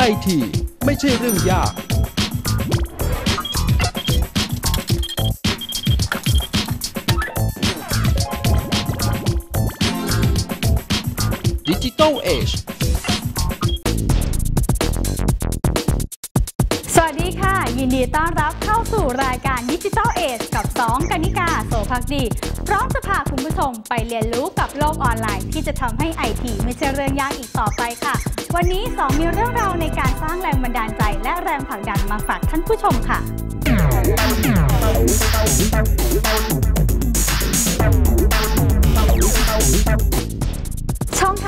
ไอทีไม่ใช่เรื่องยากดิจิ ยินดีต้อนรับเข้าสู่รายการดิจิทัลเอชกับ2กนิกาโสภักดี พร้อมจะพาคุณผู้ชมไปเรียนรู้กับโลกออนไลน์ ที่จะทำให้ไอทีไม่ใช่เรื่องยากอีกต่อไปค่ะ วันนี้2มีเรื่องราวในการสร้างแรงบันดาลใจ และแรงผลักดันมาฝากท่านผู้ชมค่ะ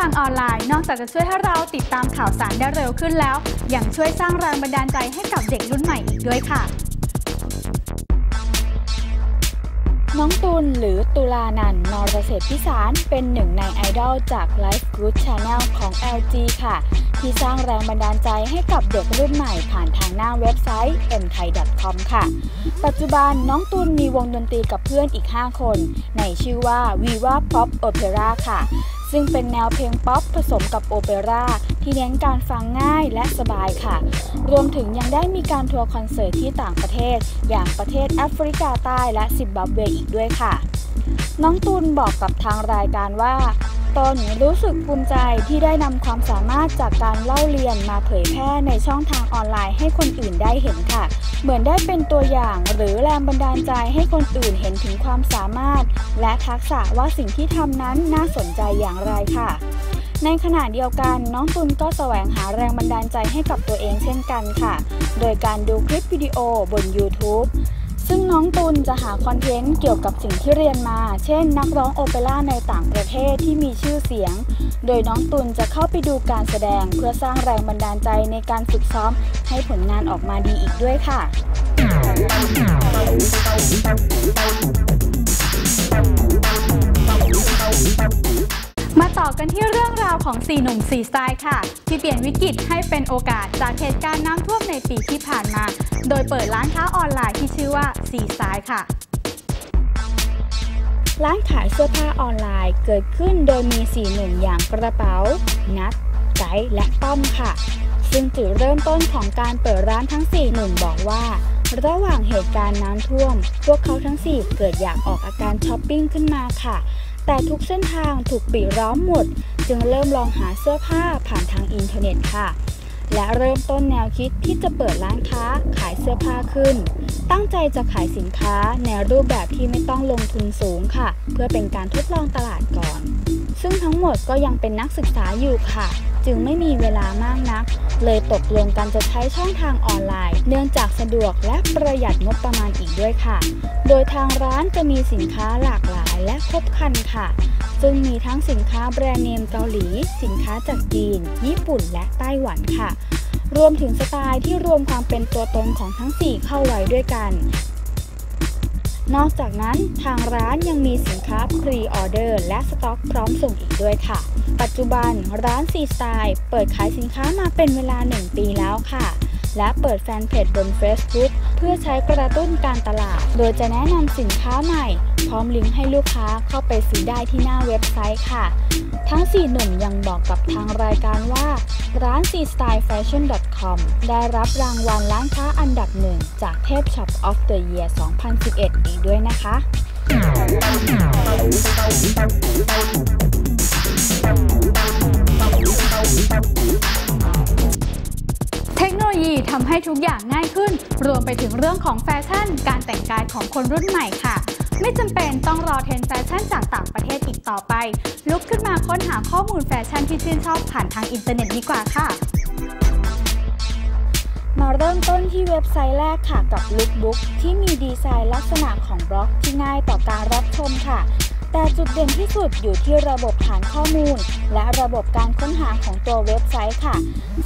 ทางออนไลน์ นอกจากจะช่วยให้เราติดตามข่าวสารได้เร็วขึ้นแล้ว ยังช่วยสร้างแรงบันดาลใจให้กับเด็กรุ่นใหม่อีกด้วยค่ะ น้องตุลหรือตุลานันท์นรเศษพิสารเป็นหนึ่งในไอดอลจาก Life Good Channel ของ LG ค่ะ ที่สร้างแรงบันดาลใจให้กับเด็กรุ่นใหม่ผ่านทางหน้าเว็บไซต์ mthai.com ค่ะ ปัจจุบันน้องตุลมีวงดนตรีกับเพื่อนอีก 5 คน ในชื่อว่า Viva Pop Opera ค่ะ ซึ่งเป็นแนวเพลงป๊อปผสมกับโอเปร่าที่เน้นการฟังง่ายและสบายค่ะ รวมถึงยังได้มีการทัวร์คอนเสิร์ตที่ต่างประเทศ อย่างประเทศแอฟริกาใต้และซิมบับเวอีกด้วยค่ะ น้องตูนบอกกับทางรายการว่า ตนรู้สึกภูมิใจที่ได้นำความสามารถจากการเล่าเรียนมาเผยแพร่ในช่องทางออนไลน์ให้คนอื่นได้เห็นค่ะ เหมือนได้เป็นตัวอย่างหรือแรงบันดาลใจให้คนอื่นเห็นถึงความสามารถ และทักษะว่าสิ่งที่ทำนั้นน่าสนใจอย่างไรค่ะ ในขณะเดียวกันน้องตุลก็แสวงหาแรงบันดาลใจให้กับตัวเองเช่นกันค่ะ โดยการดูคลิปวิดีโอบน YouTube ซึ่งน้องตุลจะหาคอนเทนต์เกี่ยวกับสิ่งที่เรียนมา เช่น นักร้องโอเปร่าในต่างประเทศที่มีชื่อเสียง โดยน้องตุลจะเข้าไปดูการแสดงเพื่อสร้างแรงบันดาลใจในการฝึกซ้อมให้ผลงานออกมาดีอีกด้วยค่ะ ของ 4 หนุ่ม 4 สไตล์ค่ะ ที่เปลี่ยนวิกฤตให้เป็นโอกาสจากเหตุการณ์น้ำท่วมในปีที่ผ่านมา โดยเปิดร้านค้าออนไลน์ที่ชื่อว่า 4 สไตล์ค่ะร้านขายเสื้อผ้าออนไลน์เกิดขึ้นโดยมี4หนุ่มอย่างกระเป๋า นัด ไกด์และต้อมค่ะ ซึ่งจุดเริ่มต้นของการเปิดร้านทั้ง4หนุ่มบอกว่า ระหว่างเหตุการณ์น้ำท่วม พวกเขาทั้ง4เกิดอยากออกอาการช้อปปิ้งขึ้นมาค่ะ แต่ทุกเส้นทางถูกปิดล้อมหมด จึงเริ่มลองหาเสื้อผ้าผ่านทางอินเทอร์เน็ตค่ะ และเริ่มต้นแนวคิดที่จะเปิดร้านค้าขายเสื้อผ้าขึ้น ตั้งใจจะขายสินค้าในรูปแบบที่ไม่ต้องลงทุนสูงค่ะ เพื่อเป็นการทดลองตลาดก่อน ซึ่งทั้งหมดก็ยังเป็นนักศึกษาอยู่ค่ะจึงไม่มีเวลามากนัก เลยตกลงกันจะใช้ช่องทางออนไลน์ เนื่องจากสะดวกและประหยัดงบประมาณอีกด้วยค่ะ โดยทางร้านจะมีสินค้าหลากหลาย และครบคันค่ะ ซึ่งมีทั้งสินค้าแบรนด์เนมเกาหลี สินค้าจากจีน ญี่ปุ่น และไต้หวันค่ะ รวมถึงสไตล์ที่รวมความเป็นตัวตนของทั้ง 4 เข้าไว้ด้วยกัน นอกจากนั้นทางร้านยังมีสินค้าพรีออเดอร์และสต็อกพร้อมส่งอีกด้วยค่ะ ปัจจุบันร้านซีสไตล์เปิดขายสินค้ามาเป็นเวลา 1 ปีแล้วค่ะ และเปิดแฟนเพจบน Facebook พื่อใช้กระตุ้นการตลาด โดยจะแนะนำสินค้าใหม่ พร้อมลิงก์ให้ลูกค้าเข้าไปซื้อได้ที่หน้าเว็บไซต์ค่ะ ทั้ง 4 หนุ่มยังบอกกับทางรายการว่า ร้าน c style fashion com ได้รับรางวัลร้านค้าอันดับหนึ่งจากเทพ Shop of the Year 2011 อีกด้วยนะคะ ให้ทุกอย่างง่ายขึ้น รวมไปถึงเรื่องของแฟชั่น การแต่งกายของคนรุ่นใหม่ค่ะ ไม่จำเป็นต้องรอเทรนแฟชั่นจากต่างประเทศอีกต่อไป ลุกขึ้นมาค้นหาข้อมูลแฟชั่นที่ชื่นชอบผ่านทางอินเทอร์เน็ตดีกว่าค่ะมาเริ่มต้นที่เว็บไซต์แรกค่ะกับ Lookbook ที่มีดีไซน์ลักษณะของบล็อกที่ง่ายต่อการรับชมค่ะ แต่จุดเด่นที่สุดอยู่ที่ระบบฐานข้อมูล และระบบการค้นหาของตัวเว็บไซต์ค่ะ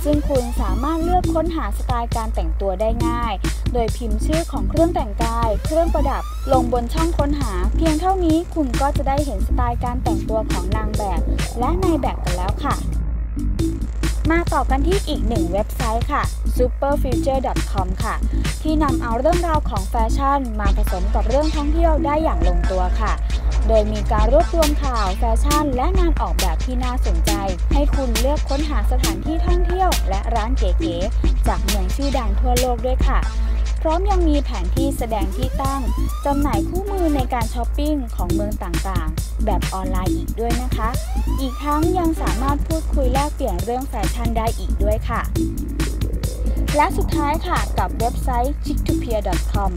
ซึ่งคุณสามารถเลือกค้นหาสไตล์การแต่งตัวได้ง่าย โดยพิมพ์ชื่อของเครื่องแต่งกาย เครื่องประดับ ลงบนช่องค้นหา เพียงเท่านี้คุณก็จะได้เห็นสไตล์การแต่งตัวของนางแบบ และนายแบบกันแล้วค่ะมาต่อกันที่อีกหนึ่งเว็บไซต์ค่ะ superfuture.com ค่ะ ที่นำเอาเรื่องราวของแฟชั่น มาผสมกับเรื่องท่องเที่ยวได้อย่างลงตัวค่ะ โดยมีการรวบรวมข่าวแฟชั่น และงานออกแบบที่น่าสนใจ ให้คุณเลือกค้นหาสถานที่ท่องเที่ยว และร้านเก๋ๆจากเมืองชื่อดังทั่วโลกด้วยค่ะ พร้อมยังมีแผนที่แสดงที่ตั้งจำหน่ายคู่มือในการช้อปปิ้งของเมืองต่างๆ แบบออนไลน์อีกด้วยนะคะ อีกทั้งยังสามารถพูดคุยแลกเปลี่ยนเรื่องแฟชั่นได้อีกด้วยค่ะ และสุดท้ายค่ะกับเว็บไซต์ chicktopia.com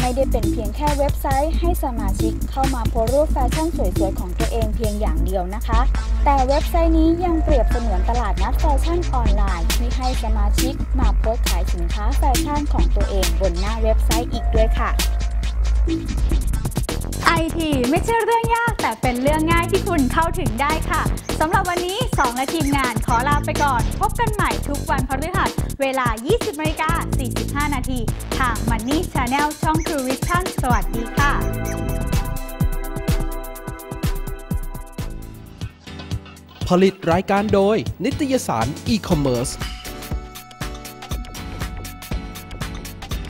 ไม่ได้เป็นเพียงแค่เว็บไซต์ให้สมาชิกเข้ามาโพสรูปแฟชั่นสวยๆ ของตัวเองเพียงอย่างเดียวนะคะ แต่เว็บไซต์นี้ยังเปรียบเสมือนตลาดนัดแฟชั่นออนไลน์ ที่ให้สมาชิกมาโพสขายสินค้าแฟชั่นของตัวเองบนหน้าเว็บไซต์อีกด้วยค่ะ ไอทีไม่ใช่เรื่องยากแต่เป็นเรื่องง่ายที่คุณเข้าถึงได้ค่ะสำหรับวันนี้ 2 และทีมงานขอลาไปก่อน พบกันใหม่ทุกวันพฤหัสเวลา 20นาฬิกา45 นาทีทาง Money Channel ช่อง True Vision สวัสดีค่ะผลิตรายการโดย นิตยสาร e-commerce